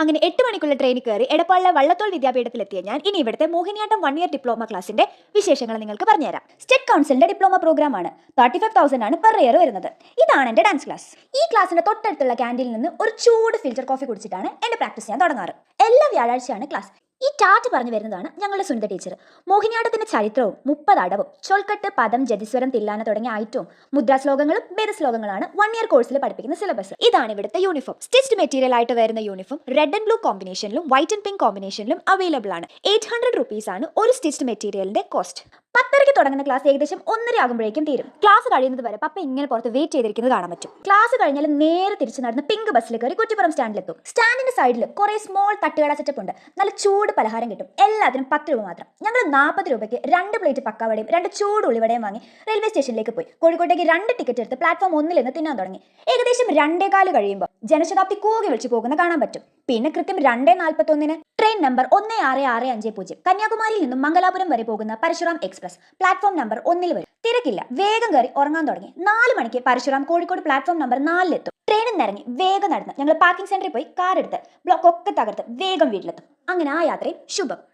അങ്ങനെ എട്ട് മണിക്കുള്ള ട്രെയിനിൽ കയറി എടപ്പാളിലെ വള്ളത്തോൾ വിദ്യാപീഠത്തിലെത്തിയ ഞാൻ ഇനി ഇവിടുത്തെ മോഹിനിയാട്ടം വൺ ഇയർ ഡിപ്ലോമ ക്ലാസിന്റെ വിശേഷങ്ങൾ നിങ്ങൾക്ക് പറഞ്ഞുതരാം. സ്റ്റേറ്റ് കൗൺസിലിന്റെ ഡിപ്ലോമ പ്രോഗ്രാം ആണ്. തേർട്ടി ഫൈവ് തൗസൻഡ് ആണ് പെർ ഇയർ വരുന്നത്. ഇതാണ് എന്റെ ഡാൻസ് ക്ലാസ് ഈ ക്ലാസിന്റെ തൊട്ടടുത്തുള്ള ക്യാന്റീനിൽ നിന്ന് ഒരു ചൂട് ഫിൽറ്റർ കോഫി കുടിച്ചിട്ടാണ് എന്റെ പ്രാക്ടീസ് ഞാൻ തുടങ്ങാറ്. എല്ലാ വ്യാഴാഴ്ചയാണ് ക്ലാസ് ഈ ടാറ്റ് പറഞ്ഞു വരുന്നതാണ് ഞങ്ങളുടെ സുനിത ടീച്ചർ മോഹിനിയാട്ടത്തിന്റെ ചരിത്രവും മുപ്പത് അടവും ചൊൽക്കെട്ട് പദം ജതിസ്വരം തില്ലാന തുടങ്ങിയ ഐറ്റവും മുദ്രാശ്ലോകങ്ങളും ഭേദശ്ലോകങ്ങളാണ് വൺ ഇയർ കോഴ്സിൽ പഠിപ്പിക്കുന്ന സിലബസ് ഇതാണ് ഇവിടുത്തെ യൂണിഫോം സ്റ്റിച്ച്ഡ് മെറ്റീരിയൽ ആയിട്ട് വരുന്ന യൂണിഫോം റെഡ് ആൻഡ് ബ്ലൂ കോമ്പിനേഷനിലും വൈറ്റ് ആൻഡ് പിങ്ക് കോമ്പിനേഷനിലും അവൈലബിൾ ആണ്. എയ്റ്റ് ഹൺഡ്രഡ് റുപ്പീസ് ആണ് ഒരു സ്റ്റിച്ച്ഡ് മെറ്റീരിയലിന്റെ കോസ്റ്റ് പത്തരയ്ക്ക് തുടങ്ങുന്ന ക്ലാസ് ഏകദേശം ഒന്നര ആകുമ്പോഴേക്കും തീരും. ക്ലാസ് കഴിയുന്നത് വരെ പപ്പ ഇങ്ങനെ പുറത്ത് വെയിറ്റ് ചെയ്തിരിക്കുന്നത് കാണാൻ പറ്റും. ക്ലാസ് കഴിഞ്ഞാൽ നേരെ തിരിച്ച് നടന്ന് പിങ്ക് ബസ്സിൽ കയറി കുറ്റിപ്പുറം സ്റ്റാൻഡിലെത്തും സ്റ്റാൻഡിന്റെ സൈഡിൽ കുറെ സ്മോൾ തട്ടുകട സെറ്റപ്പ് ഉണ്ട്. നല്ല ചൂട് പലഹാരം കിട്ടും. എല്ലാത്തിനും പത്ത് രൂപ മാത്രം. ഞങ്ങൾ നാൽപ്പത് രൂപയ്ക്ക് രണ്ട് പ്ലേറ്റ് പക്കാവടയും രണ്ട് ചൂട് ഉള്ളിവടയും വാങ്ങി റെയിൽവേ സ്റ്റേഷനിലേക്ക് പോയി. കോഴിക്കോട്ടേക്ക് രണ്ട് ടിക്കറ്റ് എടുത്ത് പ്ലാറ്റ്ഫോം ഒന്നിൽ നിന്ന് തിന്നാൻ തുടങ്ങി. ഏകദേശം രണ്ടേകാൽ കഴിയുമ്പോൾ ജനശതാബ്ദി കൂകി വിളിച്ചു പോകുന്ന കാണാൻ പറ്റും. പിന്നെ കൃത്യം രണ്ടേ നാൽപ്പത്തൊന്നിന് ട്രെയിൻ നമ്പർ ഒന്ന് ആറ് ആറ് അഞ്ച് പൂജ്യം. കന്യാകുമാരിയിൽ നിന്നും മംഗലാപുരം വരെ പോകുന്ന പരശുറാം എക്സ്പ്രസ് പ്ലാറ്റ്ഫോം നമ്പർ ഒന്നിൽ വരും. തിരക്കില്ല. വേഗം കയറി ഉറങ്ങാൻ തുടങ്ങി. നാല് മണിക്ക് പരശുറാം കോഴിക്കോട് പ്ലാറ്റ്ഫോം നമ്പർ നാലിലെത്തും. ട്രെയിനിൽ നിറങ്ങി വേഗം നടന്ന്. ഞങ്ങൾ പാർക്കിംഗ് സെന്ററിൽ പോയി കാർ എടുത്ത്. ബ്ലോക്ക് ഒക്കെ തകർത്ത് വേഗം വീട്ടിലെത്തും. അങ്ങനെ ആ യാത്രയും ശുഭം.